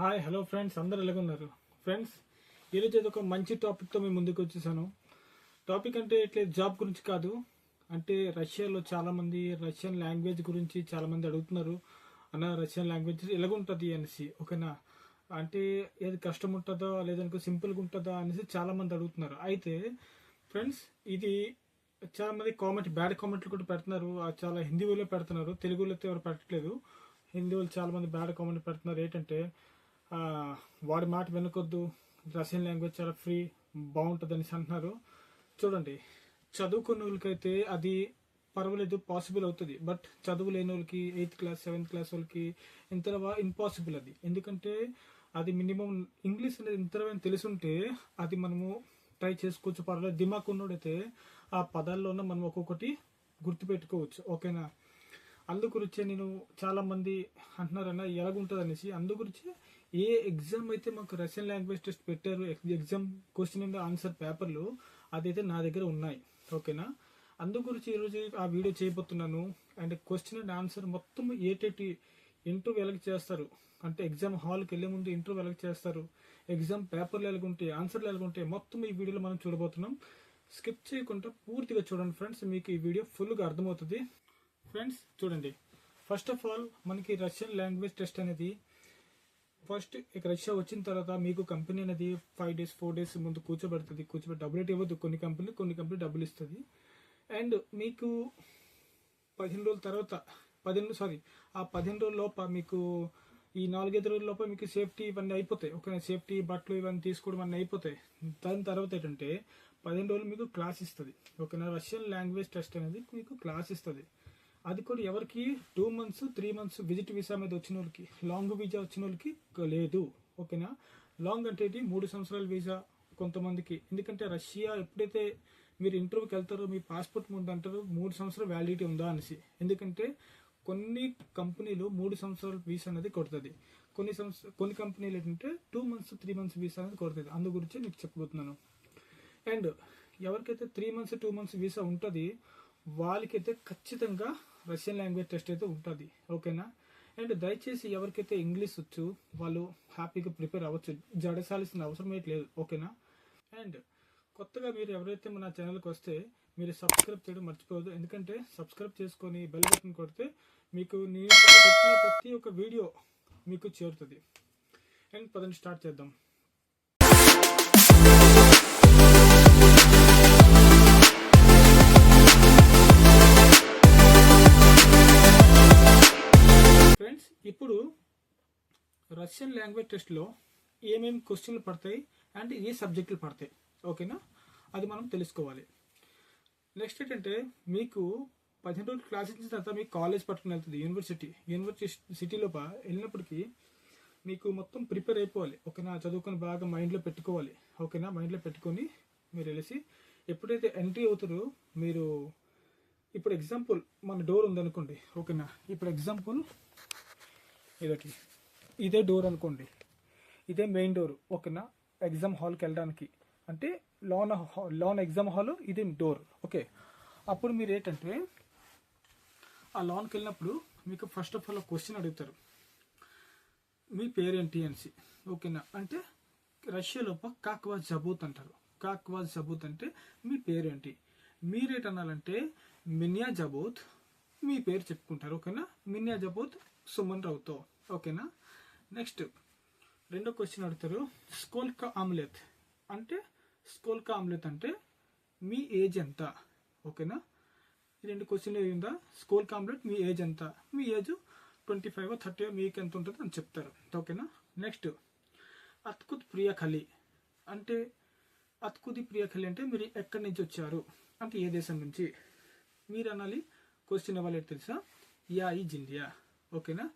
Hi hello friends అందరు ఎలాగున్నారు? Friends ఈరోజు ఏదో ఒక మంచి టాపిక్తో మేము ముందుకు వచ్చేసాను. టాపిక్ అంటే ఇట్లా జాబ్ గురించి కాదు. అంటే రష్యాలో చాలామంది రష్యన్ లాంగ్వేజ్ గురించి చాలామంది అడుగుతున్నారు. అన్న రష్యన్ లాంగ్వేజ్ ఎలాగుంటుంది అనేసి ఓకేనా? అంటే ఏది కష్టం ఉంటుందా లేదనుకో సింపుల్గా ఉంటుందా అనేసి చాలామంది అడుగుతున్నారు. అయితే ఫ్రెండ్స్ ఇది చాలా మంది కామెంట్ బ్యాడ్ కామెంట్లు కూడా పెడుతున్నారు. చాలా హిందీ వాళ్ళు పెడుతున్నారు. తెలుగులో అయితే ఎవరు పెట్టట్లేదు. హిందీ వాళ్ళు చాలామంది బ్యాడ్ కామెంట్ పెడుతున్నారు. ఏంటంటే వాడి మాట వినకొద్దు. రష్యన్ లాంగ్వేజ్ చాలా ఫ్రీ బాగుంటుంది అనేసి అంటున్నారు. చూడండి చదువుకున్న వాళ్ళకైతే అది పర్వాలేదు పాసిబుల్ అవుతుంది. బట్ చదువు లేని వాళ్ళకి ఎయిత్ క్లాస్ సెవెంత్ క్లాస్ వాళ్ళకి ఇంత ఇంపాసిబుల్ అది. ఎందుకంటే అది మినిమం ఇంగ్లీష్ అనేది ఇంత తెలిసి ఉంటే అది మనము ట్రై చేసుకోవచ్చు పర్వాలేదు. దిమాక్ ఉన్నోడైతే ఆ పదాల్లోనే మనం ఒక్కొక్కటి గుర్తుపెట్టుకోవచ్చు. ఓకేనా? అందు గురించే నేను చాలా మంది అంటున్నారన్న ఎలాగుంటుంది అనేసి అందు గురించి ఏ ఎగ్జామ్ అయితే మాకు రష్యన్ లాంగ్వేజ్ టెస్ట్ పెట్టారు ఎగ్జామ్ క్వశ్చన్ అండ్ ఆన్సర్ పేపర్లు అదైతే నా దగ్గర ఉన్నాయి. ఓకేనా అందు గురించి ఈరోజు ఆ వీడియో చేయబోతున్నాను. అండ్ క్వశ్చన్ అండ్ ఆన్సర్ మొత్తం ఏటేటి ఇంటర్వ్యూ ఎలాగ చేస్తారు. అంటే ఎగ్జామ్ హాల్కి వెళ్ళే ముందు ఇంటర్వ్యూ ఎలాగ చేస్తారు. ఎగ్జామ్ పేపర్లు ఎలాగుంటాయి ఆన్సర్లు ఎలాగుంటాయి మొత్తం ఈ వీడియోలో మనం చూడబోతున్నాం. స్కిప్ చేయకుండా పూర్తిగా చూడండి ఫ్రెండ్స్ మీకు ఈ వీడియో ఫుల్గా అర్థమవుతుంది. ఫ్రెండ్స్ చూడండి. ఫస్ట్ ఆఫ్ ఆల్ మనకి రష్యన్ లాంగ్వేజ్ టెస్ట్ అనేది ఫస్ట్ ఇక రష్యా వచ్చిన తర్వాత మీకు కంపెనీ అనేది ఫైవ్ డేస్ ఫోర్ డేస్ ముందు కూర్చోబెడుతుంది. కూర్చోబెట్టి డబ్బులు అయితే ఇవ్వద్దు. కొన్ని కంపెనీలు కొన్ని కంపెనీ డబ్బులు ఇస్తుంది. అండ్ మీకు పదిహేను రోజుల తర్వాత పదిహేను సారీ ఆ పదిహేను రోజుల లోప మీకు ఈ నాలుగైదు రోజుల లోపల మీకు సేఫ్టీ ఇవన్నీ అయిపోతాయి. ఓకే సేఫ్టీ బట్టలు ఇవన్నీ తీసుకోవడం అన్నీ అయిపోతాయి. దాని తర్వాత ఏంటంటే పదిహేను రోజులు మీకు క్లాస్ ఇస్తుంది. ఓకేనా రష్యన్ లాంగ్వేజ్ టెస్ట్ అనేది మీకు క్లాస్ ఇస్తుంది. అది కూడా ఎవరికి? Two months three months visit visa మీద వచ్చిన వాళ్ళకి లాంగ్ వీసా వచ్చిన వాళ్ళకి లేదు. ఓకేనా? లాంగ్ అంటే మూడు సంవత్సరాల వీసా కొంతమందికి. ఎందుకంటే రష్యా ఎప్పుడైతే మీరు ఇంటర్వ్యూకి వెళ్తారో మీ పాస్పోర్ట్ ముందు అంటారు మూడు సంవత్సరాల వ్యాలిడిటీ ఉందా అనేసి. ఎందుకంటే కొన్ని కంపెనీలు మూడు సంవత్సరాల వీసా అనేది కొడుతుంది. కొన్ని సంవత్సర కొన్ని కంపెనీలు ఏంటంటే two months three months visa అనేది కొడుతుంది. అందు గురించి మీకు చెప్పబోతున్నాను. అండ్ ఎవరికైతే three months two months visa ఉంటుంది వాళ్ళకైతే ఖచ్చితంగా రష్యన్ లాంగ్వేజ్ టెస్ట్ అయితే ఉంటుంది. ఓకేనా? అండ్ దయచేసి ఎవరికైతే ఇంగ్లీష్ వచ్చు వాళ్ళు హ్యాపీగా ప్రిపేర్ అవ్వచ్చు. జడసాల్సిన అవసరం అయితే లేదు. ఓకేనా? అండ్ కొత్తగా మీరు ఎవరైతే మన ఛానల్కి వస్తే మీరు సబ్స్క్రైబ్ చేయడం మర్చిపోవద్దు. ఎందుకంటే సబ్స్క్రైబ్ చేసుకొని బెల్ బటన్ కొడితే మీకు నేను పెట్టిన ప్రతి ఒక్క వీడియో మీకు చేరుతుంది. అండ్ పదండి స్టార్ట్ చేద్దాం. రష్యన్ లాంగ్వేజ్ టెస్ట్లో ఏమేమి క్వశ్చన్లు పడతాయి అండ్ ఏ సబ్జెక్టులు పడతాయి. ఓకేనా అది మనం తెలుసుకోవాలి. నెక్స్ట్ ఏంటంటే మీకు పదిహేను రోజులు క్లాస్ ఇచ్చిన తర్వాత మీకు కాలేజ్ పట్టుకుని వెళ్తుంది యూనివర్సిటీ యూనివర్సిటీ సిటీలో వెళ్ళినప్పటికీ మీకు మొత్తం ప్రిపేర్ అయిపోవాలి. ఓకేనా చదువుకొని బాగా మైండ్లో పెట్టుకోవాలి. ఓకేనా మైండ్లో పెట్టుకొని మీరు వెళ్ళేసి ఎప్పుడైతే ఎంట్రీ అవుతారో మీరు ఇప్పుడు ఎగ్జాంపుల్ మన డోర్ ఉందనుకోండి. ఓకేనా ఇప్పుడు ఎగ్జాంపుల్ ఇదొకటి. ఇదే డోర్ అనుకోండి. ఇదే మెయిన్ డోర్. ఓకేనా? ఎగ్జామ్ హాల్కి వెళ్ళడానికి అంటే లోన్ లోన్ ఎగ్జామ్ హాల్ ఇది డోర్. ఓకే. అప్పుడు మీరు ఏంటంటే ఆ లోన్కి వెళ్ళినప్పుడు మీకు ఫస్ట్ ఆఫ్ ఆల్ క్వశ్చన్ అడుగుతారు. మీ పేరేంటి అనేసి. ఓకేనా? అంటే రష్యాలోప కాక్వా జబూత్ అంటారు. కాక్వా జబూత్ అంటే మీ పేరేంటి? మీరేటనాలంటే అనాలంటే మినియా జబూత్ మీ పేరు చెప్పుకుంటారు. ఓకేనా? మినియా జబూత్ సుమన్ రావుతో ఓకేనా? నెక్స్ట్ రెండో క్వశ్చన్ అడుగుతారు స్కోల్కా ఆమ్లెత్ అంటే స్కోల్కా ఆమ్లెత్ అంటే మీ ఏజ్ ఎంత? ఓకేనా? ఈ రెండు క్వశ్చన్లు ఏమిందా స్కోల్కా ఆమ్లెట్ మీ ఏజ్ ఎంత? మీ ఏజ్ ట్వంటీ ఫైవ్ థర్టీ మీకు ఎంత ఉంటుందో అని చెప్తారు. ఓకేనా? నెక్స్ట్ అత్కుత్ ప్రియ ఖలి అంటే అత్కుది ప్రియ ఖలి అంటే మీరు ఎక్కడి నుంచి వచ్చారు? అంటే ఏ దేశం నుంచి? మీరు అనాలి క్వశ్చన్ ఇవ్వాలి తెలుసా? యా ఈజ్ జిండియా ఓకేనా?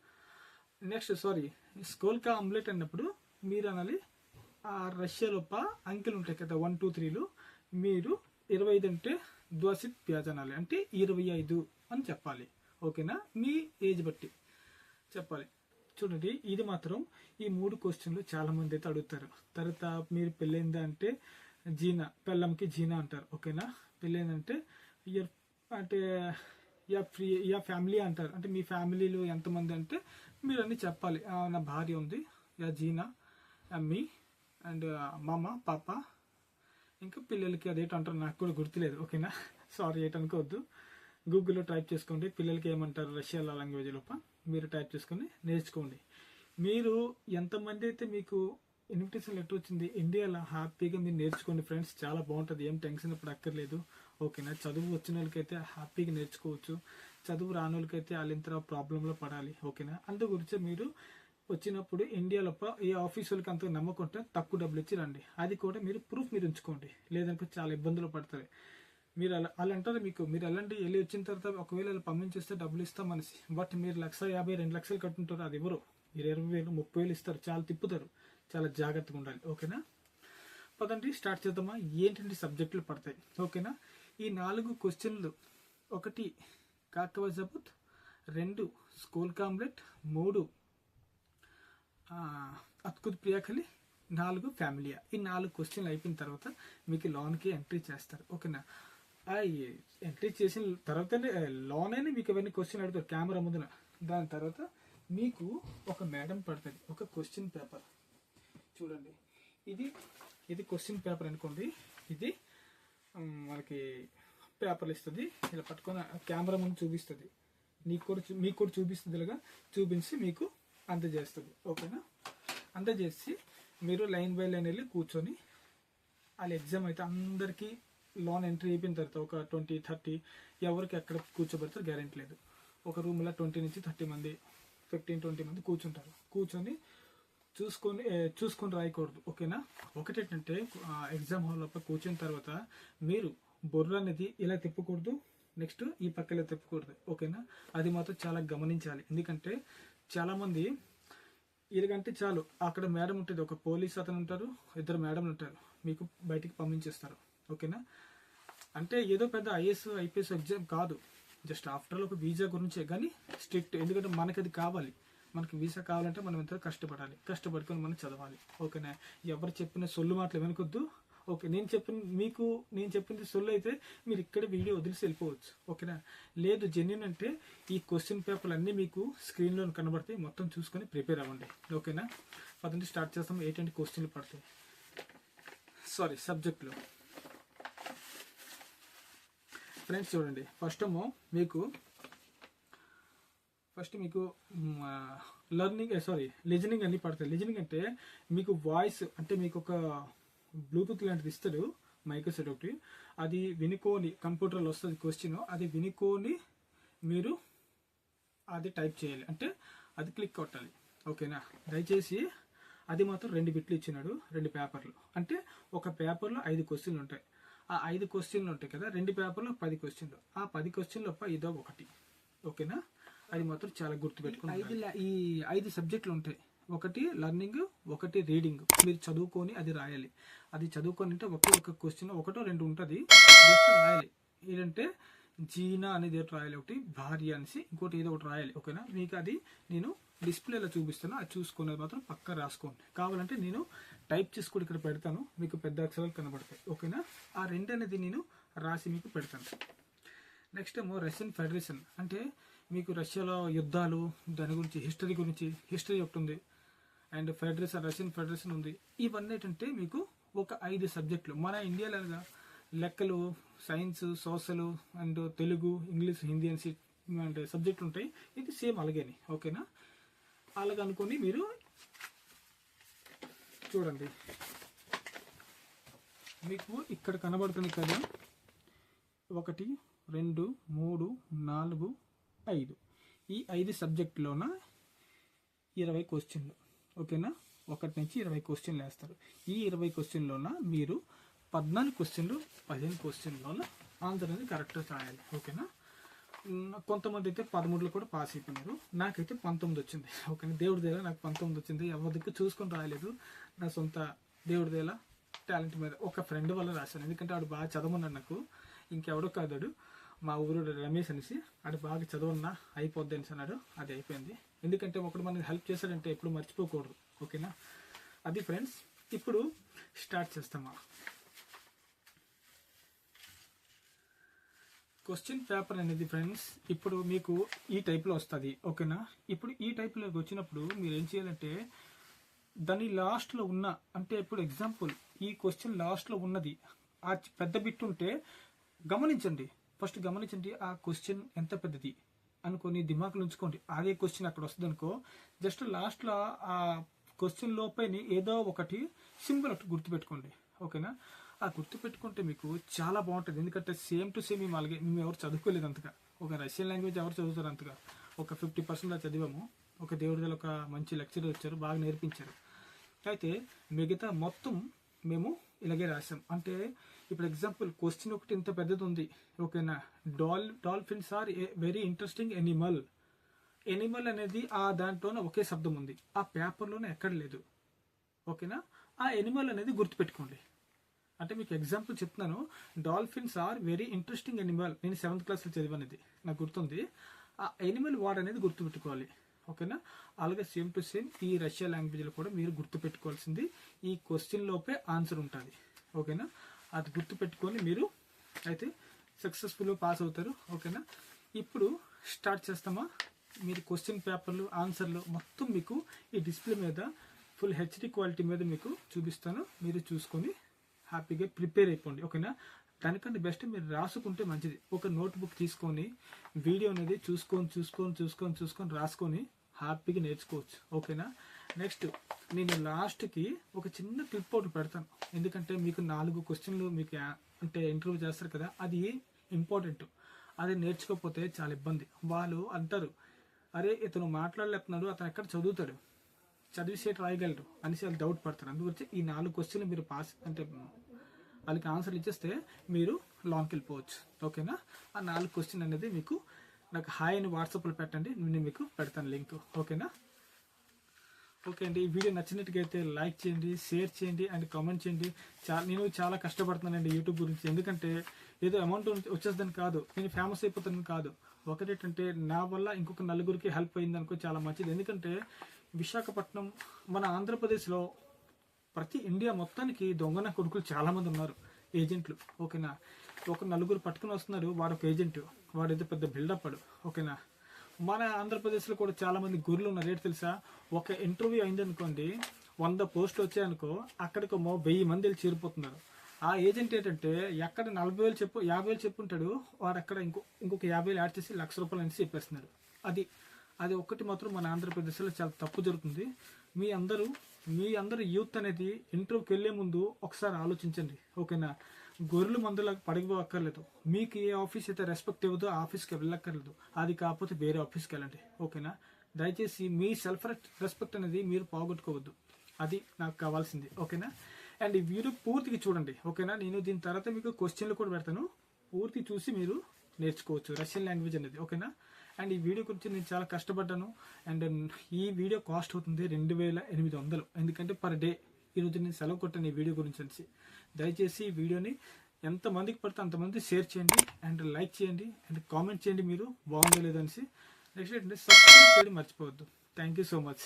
నెక్స్ట్ సారీ స్కోల్కా ఆమ్లెట్ అన్నప్పుడు మీరు అనాలి ఆ రష్యా లోప అంకెలు ఉంటాయి కదా వన్ టూ త్రీలు మీరు ఇరవై ఐదు అంటే ద్వాసిత్ ప్యాజ్ అనాలి. అంటే ఇరవై ఐదు అని చెప్పాలి. ఓకేనా? మీ ఏజ్ బట్టి చెప్పాలి. చూడండి ఇది మాత్రం ఈ మూడు క్వశ్చన్లు చాలా మంది అయితే అడుగుతారు. తర్వాత మీరు పెళ్ళైందా అంటే జీనా పెళ్ళంకి జీనా అంటారు. ఓకేనా? పెళ్ళైందంటే ఇయర్ అంటే యా ఫ్రీ యా ఫ్యామిలీ అంటారు. అంటే మీ ఫ్యామిలీలో ఎంతమంది అంటే మీరు అన్ని చెప్పాలి నా భార్య ఉంది. యా జీనా మీ అండ్ మామ పాప. ఇంకా పిల్లలకి అదేంటో అంటారు నాకు కూడా గుర్తులేదు. ఓకేనా? సారీ ఏటనుకోవద్దు గూగుల్లో టైప్ చేసుకోండి. పిల్లలకి ఏమంటారు? రష్యా లాంగ్వేజ్ లోప. మీరు టైప్ చేసుకొని నేర్చుకోండి. మీరు ఎంతమంది అయితే మీకు ఇన్విటేషన్ లెటర్ వచ్చింది ఇండియాలో హ్యాపీగా మీరు నేర్చుకోండి ఫ్రెండ్స్ చాలా బాగుంటుంది. ఏం టెన్షన్ ఇప్పుడు అక్కర్లేదు. ఓకేనా? చదువు వచ్చిన వాళ్ళకైతే హ్యాపీగా నేర్చుకోవచ్చు. చదువు రాని వాళ్ళకైతే వాళ్ళంత ప్రాబ్లంలో పడాలి ఓకేనా? అందు గురించి మీరు వచ్చినప్పుడు ఇండియాలో ప- ఏ ఆఫీస్ వాళ్ళకి అంత నమ్మకుంటే తక్కువ డబ్బులు ఇచ్చి రండి. అది కూడా మీరు ప్రూఫ్ మీరు ఉంచుకోండి. లేదనుకో చాలా ఇబ్బందులు పడతారు. మీరు అలా అలా అంటారు మీకు మీరు వెళ్ళండి వెళ్ళి వచ్చిన తర్వాత ఒకవేళ అలా పంపించేస్తే డబ్బులు ఇస్తాం మనిషి బట్ మీరు లక్ష యాభై రెండు లక్షలు కట్టుంటారు అది ఎవరు? మీరు ఇరవై వేలు ముప్పై వేలు ఇస్తారు చాలా తిప్పుతారు. చాలా జాగ్రత్తగా ఉండాలి ఓకేనా? పదండి స్టార్ట్ చేద్దామా? ఏంటంటే సబ్జెక్టులు పడతాయి ఓకేనా? ఈ నాలుగు క్వశ్చన్లు ఒకటి కాకవ జబుత్ రెండు స్కూల్ కాంప్లెట్ మూడు అత్కుత్ ప్రియాఖలి నాలుగు ఫ్యామిలీయా. ఈ నాలుగు క్వశ్చన్లు అయిపోయిన తర్వాత మీకు లోన్కి ఎంట్రీ చేస్తారు. ఓకేనా? ఆ ఎంట్రీ చేసిన తర్వాతనే లోన్ అయినా మీకు అవన్నీ క్వశ్చన్ అడుగుతారు కెమెరా ముందున. దాని తర్వాత మీకు ఒక మేడం పడుతుంది. ఒక క్వశ్చన్ పేపర్. చూడండి. ఇది ఇది క్వశ్చన్ పేపర్ అనుకోండి. ఇది మనకి పేపర్లు ఇస్తుంది ఇలా పట్టుకొని కెమెరా ముందు చూపిస్తుంది. నీకు కూడా మీకు కూడా చూపిస్తుంది ఇలాగా చూపించి మీకు అందజేస్తుంది. ఓకేనా? అందజేసి మీరు లైన్ బై లైన్ వెళ్ళి కూర్చొని వాళ్ళ ఎగ్జామ్ అయితే అందరికీ లోన్ ఎంట్రీ అయిపోయిన తర్వాత ఒక ట్వంటీ థర్టీ ఎవరికి ఎక్కడ కూర్చోబెడతారు గ్యారెంటీ లేదు. ఒక రూమ్లో ట్వంటీ నుంచి థర్టీ మంది ఫిఫ్టీన్ ట్వంటీ మంది కూర్చుంటారు. కూర్చొని చూసుకొని చూసుకొని రాయకూడదు. ఓకేనా? ఒకటేంటంటే ఎగ్జామ్ హాల్ లోపల కూర్చున్న తర్వాత మీరు బొర్ర అనేది ఇలా తిప్పకూడదు. నెక్స్ట్ ఈ పక్క ఇలా తిప్పకూడదు. ఓకేనా? అది మాత్రం చాలా గమనించాలి. ఎందుకంటే చాలామంది ఇలాగంటే చాలు అక్కడ మేడం ఉంటుంది ఒక పోలీస్ అతను ఉంటారు ఇద్దరు మేడం ఉంటారు మీకు బయటికి పంపించేస్తారు. ఓకేనా? అంటే ఏదో పెద్ద ఐఏఎస్ ఐపీఎస్ ఎగ్జామ్ కాదు. జస్ట్ ఆఫ్టర్ ఒక వీసా గురించే కానీ స్ట్రిక్ట్ ఎందుకంటే మనకి అది కావాలి. మనకి వీసా కావాలంటే మనం ఎంతో కష్టపడాలి. కష్టపడుకొని మనం చదవాలి. ఓకేనా? ఎవరు చెప్పిన సొల్లు మాటలు వెనకొద్దు. ఓకే నేను చెప్పిన మీకు నేను చెప్పింది సొల్లు అయితే మీరు ఇక్కడ వీడియో వదిలిసి వెళ్ళిపోవచ్చు ఓకేనా? లేదు జెన్యున్ అంటే ఈ క్వశ్చన్ పేపర్లు అన్నీ మీకు స్క్రీన్లో కనబడతాయి మొత్తం చూసుకొని ప్రిపేర్ అవ్వండి ఓకేనా? పదండి స్టార్ట్ చేస్తాం ఏంటంటే క్వశ్చన్లు పడతాయి. సారీ సబ్జెక్టులు ఫ్రెండ్స్ చూడండి ఫస్ట్ ఏమో మీకు ఫస్ట్ మీకు లర్నింగ్ సారీ లిజనింగ్ అన్ని పడతాయి. లిజనింగ్ అంటే మీకు వాయిస్ అంటే మీకు ఒక బ్లూటూత్ లాంటిది ఇస్తాడు మైక్ సెట్ ఒకటి. అది వినుకోని కంప్యూటర్లో వస్తుంది క్వశ్చన్ అది వినుకోని మీరు అది టైప్ చేయాలి. అంటే అది క్లిక్ కొట్టాలి. ఓకేనా దయచేసి అది మాత్రం రెండు బిట్లు ఇచ్చినాడు. రెండు పేపర్లు అంటే ఒక పేపర్లో ఐదు క్వశ్చన్లు ఉంటాయి. ఆ ఐదు క్వశ్చన్లు ఉంటాయి కదా? రెండు పేపర్లో పది క్వశ్చన్లు ఆ పది క్వశ్చన్లు ఇదో ఒకటి. ఓకేనా అది మాత్రం చాలా గుర్తుపెట్టుకుని ఐదు ఈ ఐదు సబ్జెక్టులు ఉంటాయి. ఒకటి లర్నింగ్ ఒకటి రీడింగ్ మీరు చదువుకొని అది రాయాలి. అది చదువుకొని అంటే ఒకే ఒక క్వశ్చన్ ఒకటో రెండు ఉంటుంది. జస్ట్ రాయాలి. ఏంటంటే జీనా అనేది ఒకటి రాయాలి. ఒకటి భార్య అనేసి ఇంకోటి ఏదో ఒకటి రాయాలి. ఓకేనా? మీకు అది నేను డిస్ప్లేలో చూపిస్తాను అది చూసుకునేది మాత్రం పక్క రాసుకోండి. కావాలంటే నేను టైప్ చేసి కూడా ఇక్కడ పెడతాను. మీకు పెద్ద అక్షరాలు కనబడతాయి. ఓకేనా? ఆ రెండు అనేది నేను రాసి మీకు పెడతాను. నెక్స్ట్ ఏమో రష్యన్ ఫెడరేషన్ అంటే మీకు రష్యాలో యుద్ధాలు దాని గురించి హిస్టరీ గురించి హిస్టరీ ఒకటి ఉంది. అండ్ ఫెడరేషన్ రష్యన్ ఫెడరేషన్ ఉంది. ఇవన్నీ ఏంటంటే మీకు ఒక ఐదు సబ్జెక్టులు. మన ఇండియాలో లెక్కలు science social and Telugu English Hindi అని అంటే సబ్జెక్టులు ఉంటాయి. ఇది సేమ్ అలాగేని. ఓకేనా? అలాగ అనుకొని మీరు చూడండి. మీకు ఇక్కడ కనబడుతుంది కదా. ఒకటి రెండు మూడు నాలుగు ఐదు. ఈ ఐదు సబ్జెక్టులోన ఇరవై క్వశ్చన్లు. ఓకేనా? ఒకటి నుంచి ఇరవై క్వశ్చన్లు వేస్తారు. ఈ ఇరవై క్వశ్చన్లోన మీరు పద్నాలుగు క్వశ్చన్లు పదిహేను క్వశ్చన్లోన ఆన్సర్ అనేది కరెక్ట్గా రాయాలి. ఓకేనా? కొంతమంది అయితే పదమూడులో కూడా పాస్ అయిపోయినారు. నాకైతే పంతొమ్మిది వచ్చింది. ఓకేనా? దేవుడి దగ్గర నాకు పంతొమ్మిది వచ్చింది. ఎవరికి చూసుకొని రాయలేదు. నా సొంత దేవుడి దగ్గర టాలెంట్ మీద ఒక ఫ్రెండ్ వల్ల రాశాను. ఎందుకంటే ఆడు బాగా చదవమన్నాడు నాకు. ఇంకెవడో కాదాడు మా ఊరు రమేష్ అనేసి అది బాగా చదవన్నా అయిపోద్ది అనేసి అన్నాడు. అది అయిపోయింది. ఎందుకంటే ఒకడు మనకి హెల్ప్ చేశాడంటే ఎప్పుడు మర్చిపోకూడదు. ఓకేనా? అది ఫ్రెండ్స్ ఇప్పుడు స్టార్ట్ చేస్తామా? క్వశ్చన్ పేపర్ అనేది ఫ్రెండ్స్ ఇప్పుడు మీకు ఈ టైప్లో వస్తుంది. ఓకేనా? ఇప్పుడు ఈ టైప్లోకి వచ్చినప్పుడు మీరు ఏం చేయాలంటే దాని లాస్ట్లో ఉన్న అంటే ఇప్పుడు ఎగ్జాంపుల్ ఈ క్వశ్చన్ లాస్ట్లో ఉన్నది ఆ పెద్ద బిట్ ఉంటే గమనించండి. ఫస్ట్ గమనించండి ఆ క్వశ్చన్ ఎంత పెద్దది? అనుకొని దిమాకులు ఉంచుకోండి. అదే క్వశ్చన్ అక్కడ వస్తుంది అనుకో జస్ట్ లాస్ట్లో ఆ క్వశ్చన్ లోపైని ఏదో ఒకటి సింబల్ ఒకటి గుర్తుపెట్టుకోండి. ఓకేనా? ఆ గుర్తుపెట్టుకుంటే మీకు చాలా బాగుంటుంది. ఎందుకంటే సేమ్ టు సేమ్ మేము అలాగే మేము ఎవరు చదువుకోలేదు అంతగా. ఒక రష్యన్ లాంగ్వేజ్ ఎవరు చదువుతారు అంతగా. ఒక ఫిఫ్టీ పర్సెంట్ చదివాము. ఒక దేవుడి ఒక మంచి లెక్చరర్ వచ్చారు బాగా నేర్పించారు. అయితే మిగతా మొత్తం మేము ఇలాగే రాసాం అంటే ఇప్పుడు ఎగ్జాంపుల్ క్వశ్చన్ ఒకటి ఇంత పెద్దది ఉంది ఓకేనా doll dolphins are very interesting animal animal అనేది ఆ దాంట్లోనే ఒకే శబ్దం ఉంది ఆ పేపర్లోనే ఎక్కడ లేదు. ఓకేనా? ఆ ఎనిమల్ అనేది గుర్తుపెట్టుకోండి. అంటే మీకు ఎగ్జాంపుల్ చెప్తున్నాను. Dolphins are very interesting animal నేను సెవెంత్ క్లాస్లో చదివానది. నాకు గుర్తుంది. ఆ ఎనిమల్ వార్డ్ అనేది గుర్తుపెట్టుకోవాలి. ఓకేనా? అలాగే సేమ్ టు సేమ్ ఈ రష్యా లాంగ్వేజ్లో కూడా మీరు గుర్తుపెట్టుకోవాల్సింది. ఈ క్వశ్చన్ లోపే ఆన్సర్ ఉంటుంది. ఓకేనా? అది గుర్తుపెట్టుకొని మీరు అయితే సక్సెస్ఫుల్గా పాస్ అవుతారు. ఓకేనా? ఇప్పుడు స్టార్ట్ చేస్తామా? మీరు క్వశ్చన్ పేపర్లు ఆన్సర్లు మొత్తం మీకు ఈ డిస్ప్లే మీద ఫుల్ హెచ్డి క్వాలిటీ మీద మీకు చూపిస్తాను. మీరు చూసుకొని హ్యాపీగా ప్రిపేర్ అయిపోండి. ఓకేనా? దానికంటే బెస్ట్ మీరు రాసుకుంటే మంచిది. ఒక నోట్బుక్ తీసుకొని వీడియో అనేది చూసుకొని చూసుకొని చూసుకొని చూసుకొని రాసుకొని హ్యాపీగా నేర్చుకోవచ్చు. ఓకేనా? నెక్స్ట్ నేను లాస్ట్కి ఒక చిన్న క్లిప్ ఒకటి పెడతాను. ఎందుకంటే మీకు నాలుగు క్వశ్చన్లు మీకు అంటే ఇంటర్వ్యూ చేస్తారు కదా అది ఇంపార్టెంట్. అది నేర్చుకోకపోతే చాలా ఇబ్బంది. వాళ్ళు అంటారు అరే ఇతను మాట్లాడలేకపోతున్నాడు అతను ఎక్కడ చదువుతాడు? చదివిసేటి రాయగలరు అనేసి వాళ్ళు డౌట్ పడతారు. అందుగురించి ఈ నాలుగు క్వశ్చన్లు మీరు పాస్ అంటే వాళ్ళకి ఆన్సర్లు ఇచ్చేస్తే మీరు లాంగ్కి వెళ్ళిపోవచ్చు. ఓకేనా ఆ నాలుగు క్వశ్చన్ అనేది మీకు నాకు హాయ్ అని వాట్సాప్లో పెట్టండి నేను మీకు పెడతాను లింక్ ఓకేనా ఓకే అండి ఈ వీడియో నచ్చినట్టుగా అయితే లైక్ చేయండి షేర్ చేయండి అండ్ కామెంట్ చేయండి. చాలా నేను చాలా కష్టపడుతున్నానండి యూట్యూబ్ గురించి. ఎందుకంటే ఏదో అమౌంట్ వచ్చేస్తుందని కాదు. నేను ఫేమస్ అయిపోతానని కాదు. ఒకటేటంటే నా వల్ల ఇంకొక నలుగురికి హెల్ప్ అయింది అనుకో చాలా మంచిది. ఎందుకంటే విశాఖపట్నం మన ఆంధ్రప్రదేశ్లో ప్రతి ఇండియా మొత్తానికి దొంగన కొడుకులు చాలా మంది ఉన్నారు. ఏజెంట్లు. ఓకేనా? ఒక నలుగురు పట్టుకుని వస్తున్నారు వాడు ఒక ఏజెంట్. వాడు ఏదో పెద్ద బిల్డప్ అడు ఓకేనా? మన ఆంధ్రప్రదేశ్లో కూడా చాలా మంది గొర్రెలు ఉన్నారు. ఏంటి తెలుసా? ఒక ఇంటర్వ్యూ అయిందనుకోండి వంద పోస్టులు వచ్చాయనుకో అక్కడికి మో వెయ్యి మంది వెళ్ళి చేరిపోతున్నారు. ఆ ఏజెంట్ ఏంటంటే ఎక్కడ నలభై వేలు చెప్పు యాభై వేలు చెప్పుంటాడు. వాడు అక్కడ ఇంకో ఇంకొక యాభై వేలు యాడ్ చేసి లక్ష రూపాయలు అనేసి చెప్పేస్తున్నాడు. అది అది ఒక్కటి మాత్రం మన ఆంధ్రప్రదేశ్లో చాలా తప్పు జరుగుతుంది. మీ అందరూ మీ అందరూ యూత్ అనేది ఇంటర్వ్యూకి వెళ్ళే ముందు ఒకసారి ఆలోచించండి. ఓకేనా? గొర్రెలు మందులకు పడిపోక్కర్లేదు మీకు ఏ ఆఫీస్ అయితే రెస్పెక్ట్ ఇవ్వదో ఆ ఆఫీస్కి వెళ్ళక్కర్లేదు. అది కాకపోతే వేరే ఆఫీస్కి వెళ్ళండి. ఓకేనా? దయచేసి మీ సెల్ఫ్ రెస్పెక్ట్ అనేది మీరు పోగొట్టుకోవద్దు. అది నాకు కావాల్సింది. ఓకేనా? అండ్ ఈ వీడియో పూర్తిగా చూడండి. ఓకేనా? నేను దీని తర్వాత మీకు క్వశ్చన్లు కూడా పెడతాను. పూర్తి చూసి మీరు నేర్చుకోవచ్చు రష్యన్ లాంగ్వేజ్ అనేది. ఓకేనా? అండ్ ఈ వీడియో గురించి నేను చాలా కష్టపడ్డాను. అండ్ ఈ వీడియో కాస్ట్ అవుతుంది రెండు వేల ఎనిమిది వందలు. ఎందుకంటే పర్ డే ఈరోజు నేను సెలవు కొట్టాను ఈ వీడియో గురించి అనేసి. దయచేసి ఈ వీడియోని ఎంతమందికి పడితే అంతమంది షేర్ చేయండి అండ్ లైక్ చేయండి అండ్ కామెంట్ చేయండి మీరు. బాగుందో లేదనేసి నెక్స్ట్ ఏంటంటే సబ్స్క్రైబ్ చేయడం మర్చిపోవద్దు. Thank you so much